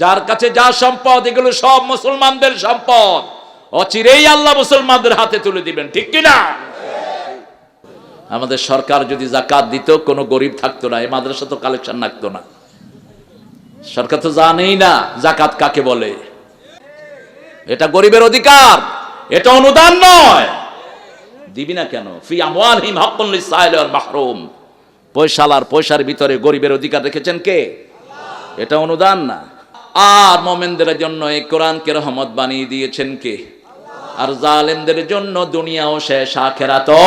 যার কাছে যা সম্পদ, এগুলো সব মুসলমানদের সম্পদ। অচিরেই আল্লাহ মুসলমানদের হাতে তুলে দিবেন, ঠিক কিনা? আমাদের সরকার যদি জাকাত দিত, কোনো গরিব থাকতো না, এই মাদ্রাসা তো কালেকশন রাখতো না। সরকার তো জানেই না জাকাত কাকে বলে। এটা গরিবের অধিকার, এটা অনুদান নয়। দিবি না কেন? ফি আমওয়ালহিম হাক্কুন লিসাইল ওয়াল মাহরুম। পয়সালার পয়সার ভিতরে গরিবের অধিকার রেখেছেন কে? এটা অনুদান না। আর মোমেনদের জন্য এই কোরআনকে রহমত বানিয়ে দিয়েছেন কে? আর জালেমদের জন্য দুনিয়াও শেষ আখেরা তো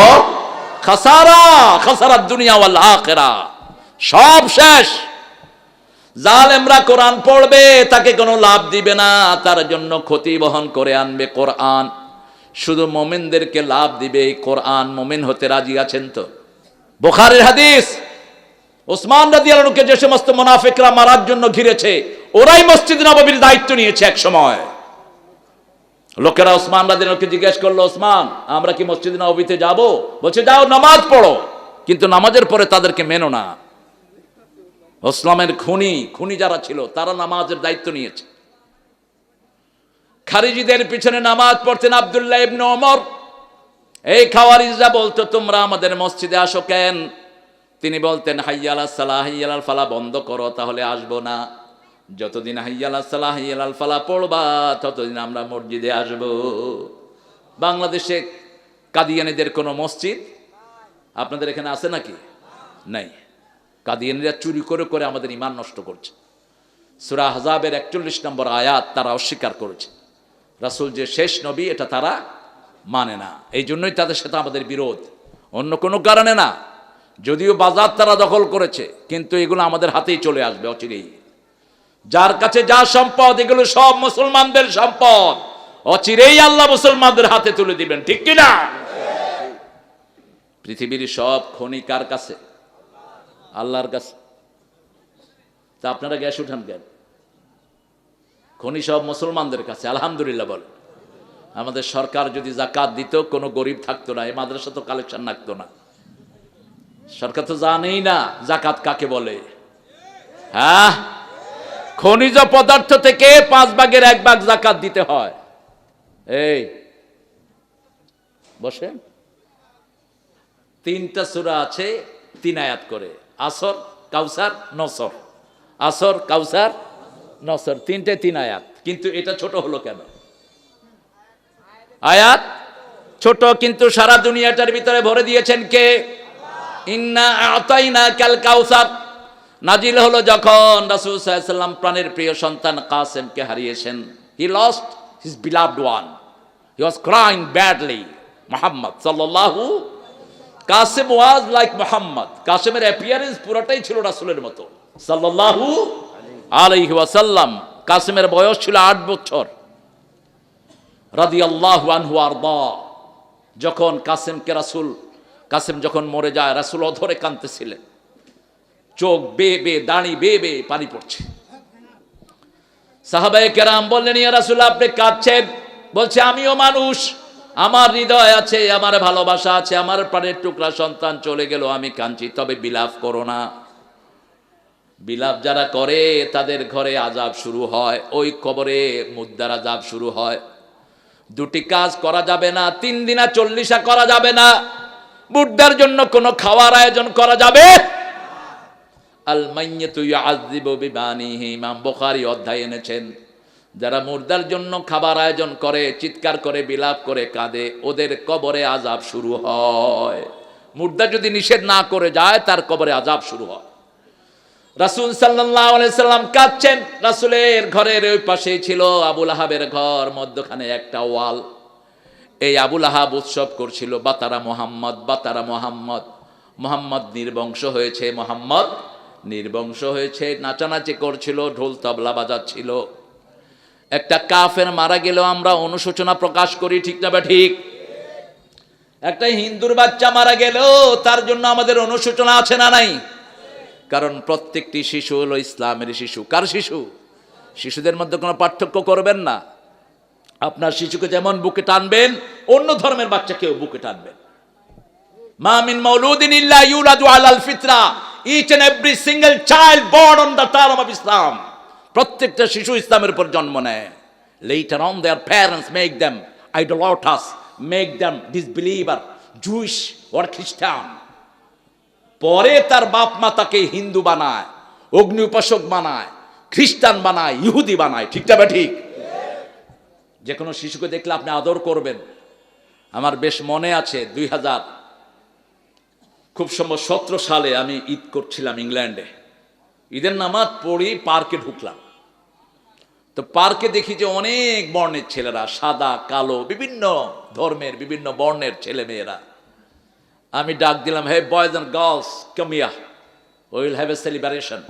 খাসারা খাসারা দুনিয়া ওয়াল আখেরা। সব শেষ। জালেমরা কোরআন পড়বে, তাকে কোনো লাভ দিবে না, তার জন্য ক্ষতি বহন করে আনবে কোরআন। শুধু মোমেনদেরকে লাভ দিবে এই কোরআন। মোমেন হতে রাজি আছেন তো? বোখারের হাদিস। ওসমান রাজি আলনুকে যে সমস্ত মোনাফিকরা মারার জন্য ঘিরেছে, ওরাই মসজিদ নববীর দায়িত্ব নিয়েছে এক সময়। লোকেরা ওসমান রাদিনকে জিজ্ঞেস করল, ওসমান, আমরা কি মসজিদ নবীতে যাব? বলছে, যাও, নামাজ পড়ো। কিন্তু নামাজের পরে তাদেরকে মেনো না। ওসলামের খুনি খুনি যারা ছিল, তারা নামাজের দায়িত্ব নিয়েছে। খারিজিদের পিছনে নামাজ পড়তেন আবদুল্লাহ ইবনে ওমর। এই খাওয়ারিজরা বলতো, তোমরা আমাদের মসজিদে আসো কেন? তিনি বলতেন, হাইয়াল সালাহ হাইয়াল ফালা বন্ধ করো, তাহলে আসব না। যতদিন হাইয়াল সালাহ হাইয়াল ফালা পড়বা, ততদিন আমরা মসজিদে আসব। বাংলাদেশে কাদিয়ানিদের কোনো মসজিদ আপনাদের এখানে আছে নাকি? নাই। কাদিয়ানিরা চুরি করে করে আমাদের ইমান নষ্ট করছে। সুরা হাজাবের একচল্লিশ নম্বর আয়াত তারা অস্বীকার করেছে। রাসূল যে শেষ নবী, এটা তারা মানে না। এই জন্যই তাদের সাথে আমাদের বিরোধ। অন্য কোনো কারণে না। যদিও বাজার তারা দখল করেছে, কিন্তু এগুলো আমাদের হাতেই চলে আসবে, অচিরেই। যার কাছে যা সম্পদ, এগুলো সব মুসলমানদের সম্পদ। অচিরেই আল্লাহ মুসলমানদের হাতে তুলে দিবেন, ঠিক কিনা? পৃথিবীর সব খনি কার কাছে? আল্লাহর কাছে। তা আপনারা গ্যাস উঠান কেন? খনি সব মুসলমানদের কাছে, আলহামদুলিল্লাহ বল আমাদের সরকার যদি জাকাত দিত, কোনো গরিব থাকতো না, এই মাদ্রাসা তো কালেকশন রাখতো না। সরকার তো জানেই না জাকাত কাকে বলে। হ্যাঁ? খনিজ পদার্থ থেকে পাঁচ ভাগের এক ভাগ জাকাত দিতে হয়। এই বসে তিনটা সুরা আছে, তিন আয়াত করে। আসর, কাউসার, নসর। আসর, কাউসার, নসর, তিনটে তিন আয়াত। কিন্তু এটা ছোট হলো কেন? আয়াত ছোট, কিন্তু সারা দুনিয়াটার ভিতরে ভরে দিয়েছেন কে? ইন্না আতাইনা কাল কাউসার। নাজিল হলো যখন রাসূল সাল্লাম প্রাণের প্রিয় সন্তান কাসেমকে হারিয়েছেন। He lost his beloved one he was crying badly Muhammad সাল্লাল্লাহু কাসেম ওয়াজ লাইক মোহাম্মদ। কাসেমের অ্যাপিয়ারেন্স পুরোটাই ছিল রাসূলের মতো। সাল্লাল্লাহু আলাইহি ওয়াসাল্লাম। কাসেমের বয়স ছিল আট বছর। রাদিয়াল্লাহু আনহু আরদা। যখন কাসেমকে রাসূল কাসেম যখন মরে যায়, রাসূল অধরে কাঁদতেছিলেন। চোখ বে বে, দাঁড়ি বে বে, পানি পড়ছে। সাহাবায়ে কেরাম বললেন, ইয়া রাসুল, আপনি কাঁদছেন? বলছে, আমিও মানুষ। আমার হৃদয় আছে, আমার ভালোবাসা আছে, আমার প্রাণের টুকরা সন্তান চলে গেল, আমি কাঁদছি। তবে বিলাপ করো না। বিলাপ যারা করে, তাদের ঘরে আজাব শুরু হয়, ওই কবরে মুদ্রার আজাব শুরু হয়। দুটি কাজ করা যাবে না, তিন দিনা চল্লিশা করা যাবে না। বুদ্ধের জন্য কোনো খাওয়ার আয়োজন করা যাবে? আল ইমাম বুখারী অধ্যায় এনেছেন। যারা মুর্দার জন্য খাবার আয়োজন করে, চিৎকার করে, বিলাপ করে, কাঁদে, ওদের কবরে আজাব শুরু হয়। মুর্দা যদি নিষেধ না করে যায়, তার কবরে আজাব শুরু হয়। রাসূল আলাইহি সাল্লাম কাঁদছেন। রাসূলের ঘরের ওই পাশেই ছিল আবুল আহাবের ঘর, মধ্যখানে একটা ওয়াল। এই আবুল আহাব উৎসব করছিল বাতারা মোহাম্মদ বাতারা মোহাম্মদ। মোহাম্মদ নির্বংশ হয়েছে, মোহাম্মদ নির্বংশ হয়েছে। নাচানাচি করছিল, ঢোল তবলা বাজাচ্ছিল। একটা কাফের মারা গেলেও আমরা অনুশোচনা প্রকাশ করি, ঠিক না বা ঠিক? একটা হিন্দুর বাচ্চা মারা গেলেও তার জন্য আমাদের অনুশোচনা আছে না নাই? কারণ প্রত্যেকটি শিশু হলো ইসলামের শিশু। কার শিশু? শিশুদের মধ্যে কোনো পার্থক্য করবেন না। আপনার শিশুকে যেমন বুকে টানবেন, অন্য ধর্মের বাচ্চাকেও বুকে টানবেন। মা মিন মাউলুদিন ইল্লা ইউলাদু আলাল ফিতরা each and every single child born on the term of Islam প্রত্যেকটা শিশু ইসলামের উপর জন্ম নেয়। Later on their parents make them idolaters make them disbeliever Jewish or Christian পরে তার বাপ মা তাকে হিন্দু বানায়, অগ্নি উপাসক বানায়, খ্রিস্টান বানায়, ইহুদি বানায়। ঠিকটা বা ঠিক? যে কোনো শিশুকে দেখলে আপনি আদর করবেন। আমার বেশ মনে আছে দুই হাজার, খুব সম্ভব সতেরো সালে আমি ঈদ করছিলাম ইংল্যান্ডে। ঈদের নামাজ পড়ি, পার্কে ঢুকলাম। তো পার্কে দেখি যে অনেক বর্ণের ছেলেরা, সাদা, কালো, বিভিন্ন ধর্মের, বিভিন্ন বর্ণের ছেলে মেয়েরা আমি ডাক দিলাম, হে বয়েজ অ্যান্ড গার্লস কামিয়া উইল হ্যাভ এ সেলিব্রেশন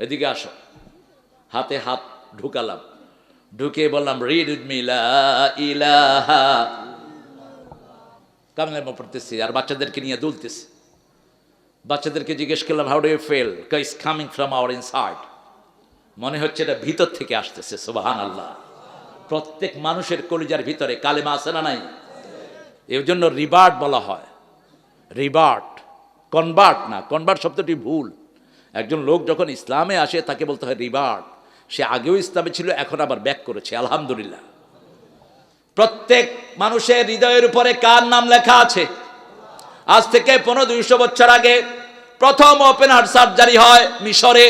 এদিকে আসো। হাতে হাত ঢুকালাম। ঢুকে বললাম রিড উইথ মি ইলাহা কামলে পড়তেছি, আর বাচ্চাদেরকে নিয়ে দুলতেছি। বাচ্চাদেরকে জিজ্ঞেস করলাম how do you feel is coming from our inside মনে হচ্ছে এটা ভিতর থেকে আসতেছে সুবাহান আল্লাহ প্রত্যেক মানুষের কলিজার ভিতরে কালেমা আছে না নাই? এর জন্য রিবার্ট বলা হয়। রিবার্ট কনভার্ট না কনভার্ট শব্দটি ভুল। একজন লোক যখন ইসলামে আসে, তাকে বলতে হয় রিবার্ট সে আগেও ইসলামে ছিল, এখন আবার ব্যাক করেছে, আলহামদুলিল্লাহ। প্রত্যেক মানুষের হৃদয়ের উপরে কার নাম লেখা আছে? আজ থেকে পনেরো দুইশো বছর আগে প্রথম ওপেন হার্ট সার্জারি হয় মিশরে।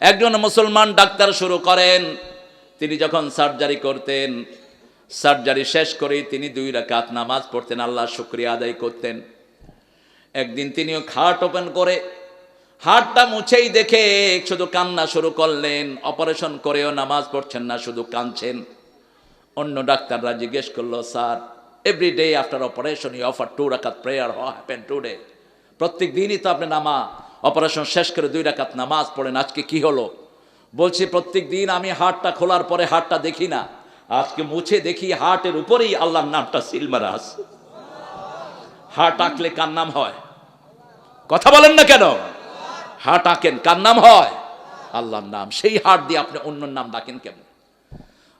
একজন মুসলমান ডাক্তার শুরু করেন, তিনি যখন সার্জারি করতেন সার্জারি শেষ করেই তিনি দুই রাকাত নামাজ পড়তেন, আল্লাহ শুক্রিয়া আদায় করতেন। একদিন তিনিও খাট ওপেন করে হাটটা মুছেই দেখে শুধু কান্না শুরু করলেন, অপারেশন করেও নামাজ পড়ছেন না, শুধু কাঁদছেন। অন্য ডাক্তাররা জিজ্ঞেস করল, sir every day after operation you offer two রাকাত প্রেয়ার হ্যাপেন টুডে প্রত্যেক দিনই তো আপনি নামা অপারেশন শেষ করে দুই রাকাত নামাজ পড়েন, আজকে কি হলো? বলছি, প্রত্যেক দিন আমি হাটটা খোলার পরে হাটটা দেখি না। আজকে মুছে দেখি হাটের উপরেই আল্লাহর নামটা সিলমারা আছে। হাট আঁকলে কার নাম হয়? কথা বলেন না কেন? হাট আঁকেন, কার নাম হয়? আল্লাহর নাম। সেই হাট দিয়ে আপনি অন্য নাম ডাকেন কেমন?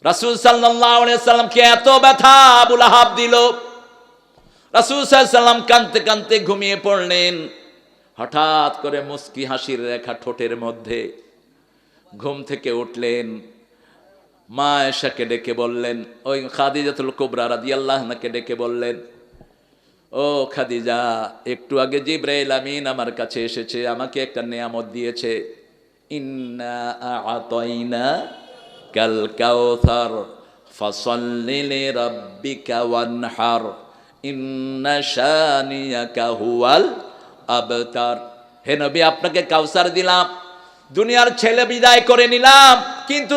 রাসুল সাল্লামকে এত ব্যথা? আবুল আহাব দিল। রাসুল সাল্লাম কানতে কানতে ঘুমিয়ে পড়লেন। হঠাৎ করে মুস্কি হাসির রেখা ঠোঁটের মধ্যে ঘুম থেকে উঠলেন। মা এসাকে ডেকে বললেন, ওই খাদিজাতুল কুবরা রাদি আল্লাহনাকে ডেকে বললেন ও খাদিজা, একটু আগে জিব্রাইল আমিন আমার কাছে এসেছে, আমাকে একটা নিয়ামত দিয়েছে। ইন্না আতাইনা কাল কাউসার, ফসল্লি লিরাব্বিকা ওয়ানহার। ইন্না শানিয়াকা হুয়াল আবতার। হে নবী, আপনাকে কাউসার দিলাম, দুনিয়ার ছেলে বিদায় করে নিলাম, কিন্তু